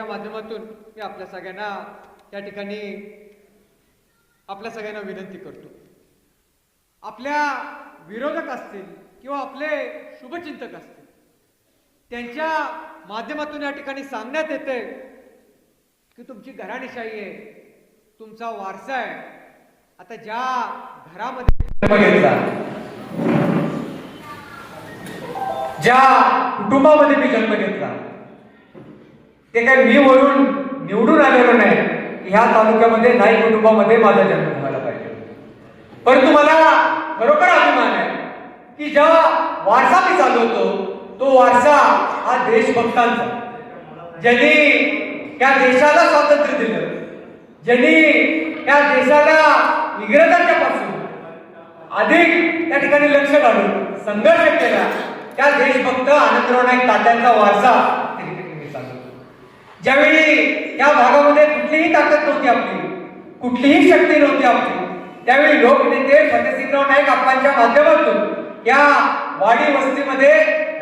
कार्यक्रमाच्या माध्यमातून मी आपल्या सगळ्यांना या ठिकाणी आपल्या सगळ्यांना विनंती करतो. आपल्या विरोधक असतील किंवा आपले शुभचिंतक असतील त्यांच्या माध्यमातून या ठिकाणी सांगण्यात येते की तुमची घराणीशाही आहे तुमचा वारसा आहे. आता ज्या घरामध्ये घेतला ज्या कुटुंबामध्ये मी जन्म घेतला. ते काय मी म्हणून निवडून आलेलो नाही. ह्या तालुक्यामध्ये नाही कुटुंबामध्ये माझा जन्म झाला पाहिजे. परंतु मला खरोखर अभिमान आहे की ज्या वारसा मी चालवतो तो वारसा हा देशभक्तांचा. ज्यांनी त्या देशाला स्वातंत्र्य दिलं ज्यांनी त्या देशाला इंग्रजांच्या पासून अधिक त्या ठिकाणी लक्ष घालून संघर्ष केला त्या देशभक्त आनंदराव नाईक तात्यांचा वारसा त्या ठिकाणी मी चालवतो ज्यावेळी या भागामध्ये कुठलीही ताकद नव्हती आपली कुठलीही शक्ती नव्हती आपली त्यावेळी लोकनेते फतेसिंगराव नाईक आप्पांच्या माध्यमातून या वाडी वस्तीमध्ये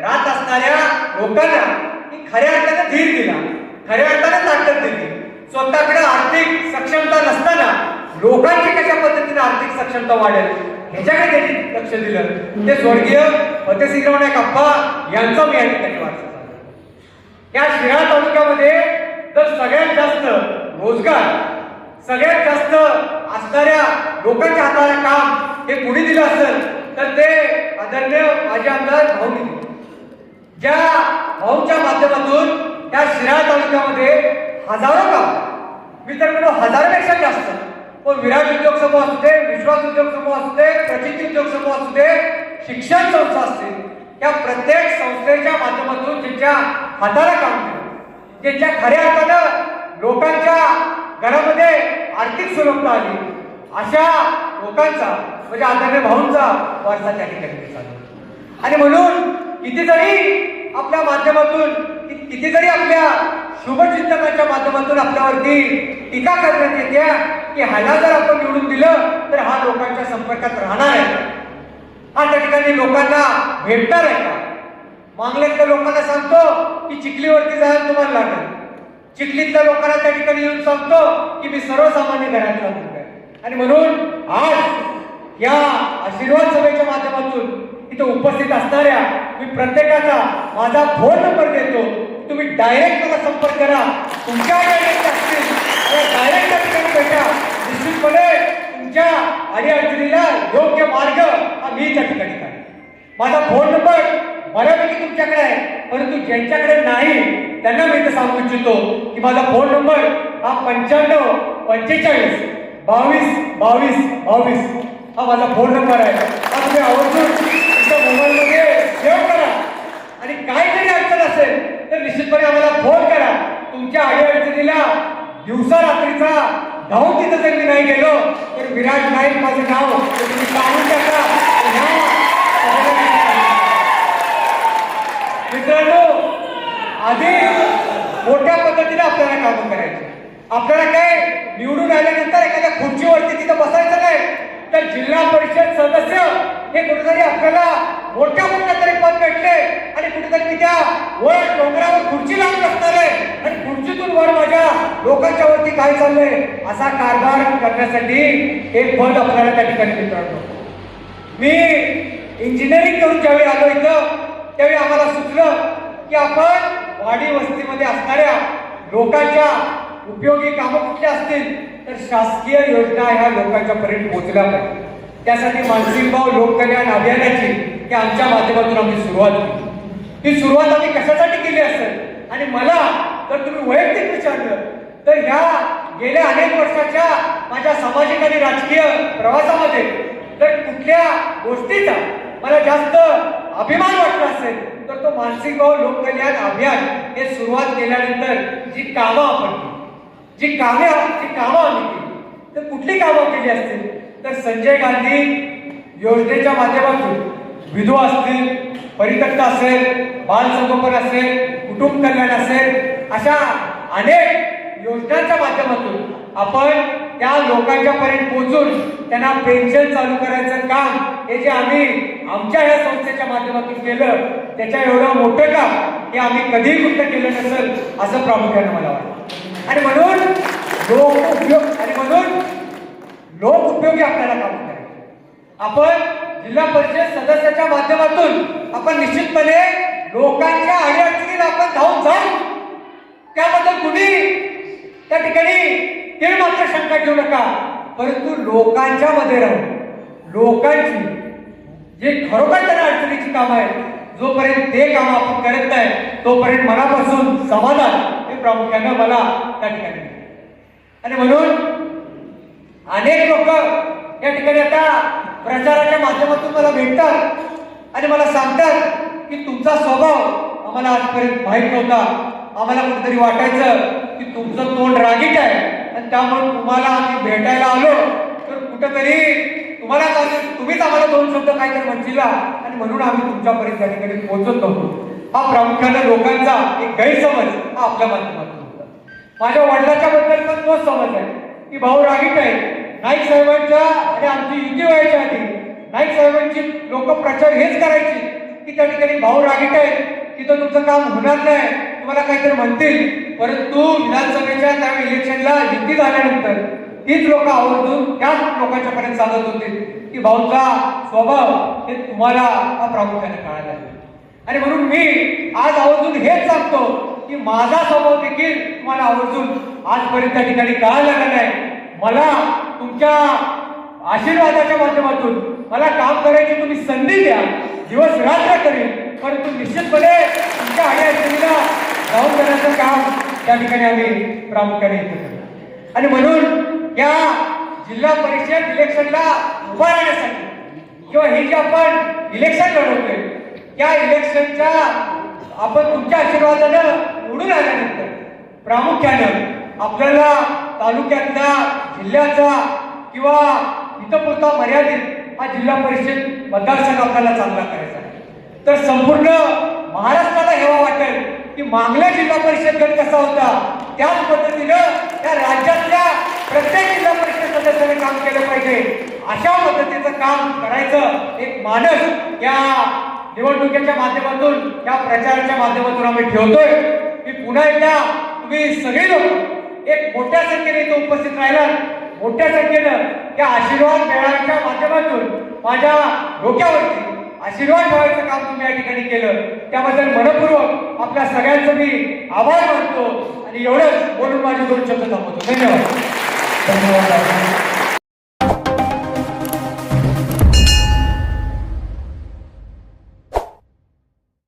राहत असणाऱ्या लोकांना खऱ्या अर्थाने धीर दिला खऱ्या अर्थाने ताकद दिली. स्वतःकडे आर्थिक सक्षमता नसताना लोकांची कशा पद्धतीने आर्थिक सक्षमता वाढेल ह्याच्याकडे त्यांनी लक्ष दिलं. ते स्वर्गीय फतेसिंगराव नाईक आप्पा यांचा मी या ठिकाणी वारसा या शिराळा तालुक्यामध्ये तर सगळ्यात जास्त रोजगार सगळ्यात जास्त असणाऱ्या लोकांच्या हाताला काम हे कुणी दिलं असेल तर ते आदरणीय माझे आमदार भाऊनी दिले. ज्या भाऊच्या माध्यमातून त्या शिराळा तालुक्यामध्ये हजारो काम मी तर म्हणतो हजारोपेक्षा जास्त. पण विराट उद्योग समूह असू दे विश्वास उद्योग समूह असू दे प्रचित उद्योग समूह असू दे शिक्षण संस्था असतील या प्रत्येक संस्थेच्या माध्यमातून ज्यांच्या हाताला काम की ज्या खऱ्या अर्थानं लोकांच्या घरामध्ये आर्थिक सुलभता आली अशा लोकांचा म्हणजे आदरणीय भाऊंचा वारसा त्या ठिकाणी आणि म्हणून किती जरी आपल्या माध्यमातून कि- किती जरी आपल्या शुभचिंतकाच्या माध्यमातून आपल्यावरती टीका करण्यात येते की ह्याला जर आपण निवडून दिलं तर हा लोकांच्या संपर्कात राहणार आहे. हा त्या ठिकाणी लोकांना भेटणार आहे मांगल्यातल्या लोकांना सांगतो की चिखलीवरती जायला तुम्हाला लागेल. चिखलीतल्या लोकांना त्या ठिकाणी येऊन सांगतो की मी सर्वसामान्य घरातला मुलगा आहे आणि म्हणून आज या आशीर्वाद सभेच्या माध्यमातून इथं उपस्थित असणाऱ्या मी प्रत्येकाचा माझा फोन नंबर देतो. तुम्ही डायरेक्ट मला संपर्क करा. तुमच्या डायरेक्ट असतील. डायरेक्ट त्या ठिकाणी भेटा. निश्चितपणे तुमच्या अडीअडचणीला योग्य मार्ग हा मी त्या ठिकाणी काढेन. माझा फोन नंबर बऱ्यापैकी तुमच्याकडे आहे परंतु ज्यांच्याकडे नाही त्यांना मी इथं सांगू इच्छितो की माझा फोन नंबर हा पंच्याण्णव पंचेचाळीस बावीस बावीस बावीस. हा माझा फोन नंबर आहे. हा तुम्ही आवर्जून तुमच्या मोबाईलमध्ये सेव्ह करा. आणि काय जरी अडचण असेल तर निश्चितपणे आम्हाला फोन करा. तुमच्या अडीअडचणीला दिवसा रात्रीचा धावून तिथं जर मी नाही गेलो तर विराट नाईक माझं नाव तुम्ही सांगून टाका ह्या मित्रांनो आधी मोठ्या पद्धतीने आपल्याला काम करायचं. आपल्याला काय निवडून आल्यानंतर एखाद्या खुर्चीवरती तिथं बसायचं नाही. तर जिल्हा परिषद सदस्य हे कुठेतरी आपल्याला मोठ्या मोठ्या तरी पद भेटले आणि कुठेतरी त्या वर डोंगरावर खुर्ची लावून असणार आहे आणि खुर्चीतून वर माझ्या लोकांच्या वरती काय चाललंय असा कारभार करण्यासाठी हे पद आपल्याला त्या ठिकाणी मित्रांनो मी इंजिनिअरिंग करून ज्यावेळी आलो इथं त्यावेळी आम्हाला सुचलं की आपण वाडी वस्तीमध्ये असणाऱ्या लोकांच्या उपयोगी कामं कुठली असतील तर शासकीय योजना ह्या लोकांच्या पर्यंत पोहोचल्या पाहिजे त्यासाठी मानसिक भाव लोककल्याण अभियानाची ही आमच्या माध्यमातून आम्ही सुरुवात केली ही सुरुवात आम्ही कशासाठी केली असेल? आणि मला जर तुम्ही वैयक्तिक विचारलं तर ह्या गेल्या अनेक वर्षाच्या माझ्या सामाजिक आणि राजकीय प्रवासामध्ये तर कुठल्या गोष्टीचा मला जास्त अभिमान वाटला असेल. तर तो मानसिक भाव लोककल्याण अभियान हे सुरुवात केल्यानंतर जी कामं आपण जी कामे जी कामं आम्ही केली तर कुठली कामं केली असतील? तर संजय गांधी योजनेच्या माध्यमातून विधवा असतील परित्यक्त असेल बालसंगोपन असेल कुटुंब कल्याण असेल अशा अनेक योजनांच्या माध्यमातून आपण त्या लोकांच्या पर्यंत पोहोचून त्यांना पेन्शन चालू करायचं काम हे जे आम्ही आमच्या या संस्थेच्या माध्यमातून केलं त्याच्या एवढं मोठं काम हे आम्ही कधीही कुठं केलं नसेल असं प्रामुख्याने मला वाटतं. आणि म्हणून लोक उपयोग आणि म्हणून लोक उपयोगी आपल्याला काम करायचं आपण जिल्हा परिषद सदस्याच्या माध्यमातून आपण निश्चितपणे लोकांच्या अडीअडचणीला आपण धावून जाऊ त्याबद्दल कुणी त्या ठिकाणी ते मात्र शंका घेऊ नका. परंतु लोकांच्या मध्ये राहून लोकांची जे खरोखर त्यांना अडचणीची काम आहे जोपर्यंत ते काम आपण करत नाही तोपर्यंत मनापासून समाधान हे प्रामुख्यानं मला त्या ठिकाणी आणि म्हणून अनेक लोक या ठिकाणी आता प्रचाराच्या माध्यमातून मला भेटतात आणि मला सांगतात की तुमचा स्वभाव आम्हाला आजपर्यंत माहीत नव्हता. आम्हाला कुठेतरी वाटायचं की तुमचं तोंड रागीट आहे. आणि त्यामुळे तुम्हाला आम्ही भेटायला आलो. तर कुठंतरी तुम्हाला काय- तुम्हीच आम्हाला दोन शब्द काहीतरी म्हणशीला आणि म्हणून आम्ही तुमच्यापर्यंत त्या ठिकाणी पोहोचत नव्हतो हा प्रामुख्याने लोकांचा एक गैरसमज हा आपल्या माध्यमातून होता. माझ्या वडिलाच्या बद्दल पण तोच समज आहे. की भाऊ रागीट आहे. नाईक साहेबांच्या आणि आमची युती व्हायच्या आधी. नाईक साहेबांची लोक प्रचार हेच करायची की त्या ठिकाणी भाऊ रागीट आहे तिथं तुमचं काम होणार नाही. तुम्हाला काहीतरी म्हणतील. परंतु विधानसभेच्या त्यावेळी इलेक्शनला युती झाल्यानंतर तीच लोक आवर्जून त्याच लोकांच्या पर्यंत सांगत होते. की भाऊचा स्वभाव हे तुम्हाला हा प्रामुख्याने कळायला लागला. आणि म्हणून मी आज आवर्जून हेच सांगतो की माझा स्वभाव देखील तुम्हाला आवर्जून आजपर्यंत त्या ठिकाणी कळायला लागला नाही मला तुमच्या आशीर्वादाच्या माध्यमातून मला काम करायची तुम्ही संधी द्या. दिवस रात्र करेन. परंतु निश्चितपणे तुमच्या आईला जाऊन देण्याचं काम त्या ठिकाणी आम्ही प्रामुख्याने येतो आणि म्हणून या जिल्हा परिषद इलेक्शनला उभा राहण्यासाठी किंवा हे जे आपण इलेक्शन लढवतोय त्या इलेक्शनच्या आपण तुमच्या आशीर्वादानं उडून आल्यानंतर प्रामुख्यानं आपल्याला तालुक्यातला जिल्ह्याचा किंवा इथंपुरता मर्यादित हा जिल्हा परिषद मतदारसंघ आपल्याला चांगला करायचा आहे. तर संपूर्ण महाराष्ट्राला की मागल्या जिल्हा परिषद गट कसा होता त्याच पद्धतीनं त्या राज्यातल्या प्रत्येक जिल्हा परिषद सदस्याने काम केलं पाहिजे. अशा पद्धतीचं काम करायचं एक मानस या निवडणुकीच्या माध्यमातून या प्रचाराच्या माध्यमातून आम्ही ठेवतोय. मी पुन्हा एकदा तुम्ही सगळे लोक एक मोठ्या संख्येने इथं उपस्थित राहिला मोठ्या संख्येनं त्या आशीर्वाद मेळाव्याच्या माध्यमातून माझ्या डोक्यावरती आशीर्वाद ठेवायचं काम तुम्ही या ठिकाणी केलं. त्याबद्दल मनपूर्वक आपल्या सगळ्यांचं मी आभार मानतो आणि एवढंच बोलून माझे दोन शब्द थांबवतो. धन्यवाद. धन्यवाद.